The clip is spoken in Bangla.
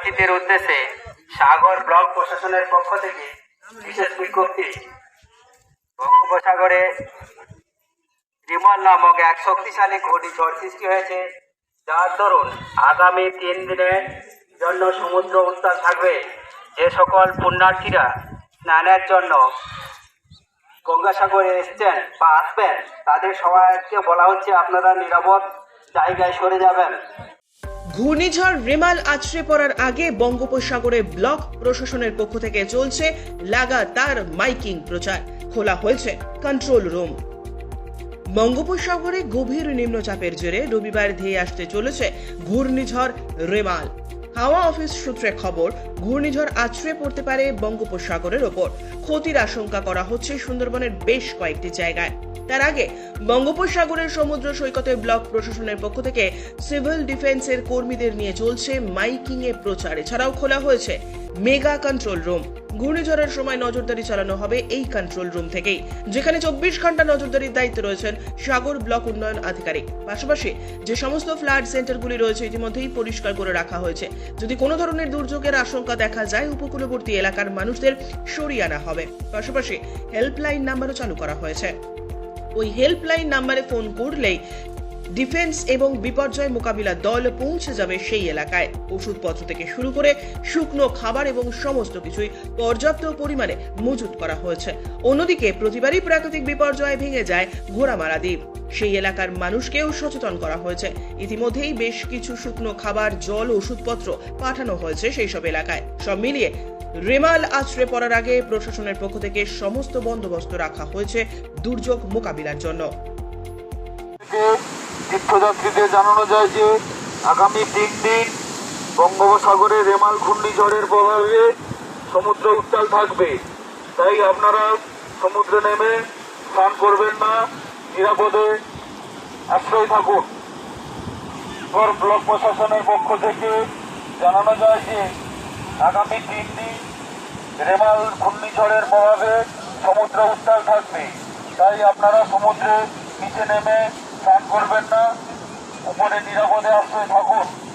পুণ্যার্থীদের উদ্দেশ্যে সাগর ব্লক প্রশাসনের পক্ষ থেকে বিশেষ বিজ্ঞপ্তি। বঙ্গোপসাগরে রিমল নামক এক শক্তিশালী ঘূর্ণিঝড় সৃষ্টি হয়েছে, যার দরুন আগামী তিন দিনের জন্য সমুদ্র উত্তাল থাকবে। যে সকল পুণ্যার্থীরা স্নানের জন্য গঙ্গাসাগরে এসছেন বা আসবেন, তাদের সবাইকে বলা হচ্ছে আপনারা নিরাপদ জায়গায় সরে যাবেন। ঘূর্ণিঝড় রেমাল আছড়ে পড়ার আগে বঙ্গোপসাগরে ব্লক প্রশাসনের পক্ষ থেকে চলছে লাগাতার মাইকিং প্রচার। খোলা হয়েছে কন্ট্রোল রুম বঙ্গোপসাগরে গভীর নিম্নচাপের জেরে রবিবার ধেয়ে আসতে চলেছে ঘূর্ণিঝড় রেমাল। হাওয়া অফিস সূত্রে খবর, ঘূর্ণিঝড় আছড়ে পড়তে পারে বঙ্গোপসাগরের ওপর। ক্ষতির আশঙ্কা করা হচ্ছে সুন্দরবনের বেশ কয়েকটি জায়গায়। তার আগে বঙ্গোপসাগরের সমুদ্র সৈকতে ব্লক প্রশাসনের পক্ষ থেকে সিভিল ডিফেন্সের কর্মীদের নিয়ে চলছে মাইকিং এ প্রচার। এছাড়াও খোলা হয়েছে মেগা কন্ট্রোল রুম। ঘূর্ণিঝড়ের সময় নজরদারি চালানো হবে এই কন্ট্রোল রুম থেকেই। যেখানে চব্বিশ ঘণ্টা নজরদারির দায়িত্বে রয়েছেন সাগর ব্লক উন্নয়ন আধিকারিক। পাশাপাশি যে সমস্ত ফ্লাড সেন্টারগুলি রয়েছে ইতিমধ্যেই পরিষ্কার করে রাখা হয়েছে। যদি কোনো ধরনের দুর্যোগের আশঙ্কা দেখা যায়, উপকূলবর্তী এলাকার মানুষদের সরিয়ে আনা হবে। পাশাপাশি হেল্পলাইন নাম্বারও চালু করা হয়েছে। ওই হেল্পলাইন নাম্বারে ফোন করলেই ডিফেন্স এবং বিপর্যয় মোকাবিলা দল পৌঁছে যাবে সেই এলাকায়। ওষুধপত্র থেকে শুরু করে শুকনো খাবার এবং সমস্ত কিছুই পর্যাপ্ত পরিমাণে মজুত করা হয়েছে। অন্যদিকে প্রতিবারই প্রাকৃতিক বিপর্যয়ে ভেঙে যায় ঘোড়ামারা দ্বীপ। সেই এলাকার মানুষকেও সচেতন করা হয়েছে। ইতিমধ্যেই বেশ কিছু শুকনো খাবার, জল, ওষুধপত্র পাঠানো হয়েছে সেই সব এলাকায়। সব মিলিয়ে রেমাল আছড়ে পড়ার আগে প্রশাসনের পক্ষ থেকে সমস্ত বন্দোবস্ত রাখা হয়েছে দুর্যোগ মোকাবিলার জন্য। তীর্থযাত্রীদের জানানো যায় যে, আগামী তিন দিন বঙ্গোপসাগরে রেমাল ঘূর্ণিঝড়ের প্রভাবে সমুদ্র উত্তাল থাকবে। তাই আপনারা সমুদ্রে নেমে স্নান করবেন না, নিরাপদে আশ্রয় থাকুন। ব্লক প্রশাসনের পক্ষ থেকে জানানো যায় যে, আগামী তিন দিন রেমাল ঘূর্ণিঝড়ের প্রভাবে সমুদ্র উত্তাল থাকবে। তাই আপনারা সমুদ্রে নিচে নেমে স্নান করবেন না। উপরে নিরাপদে আশ্রয় থাকুন।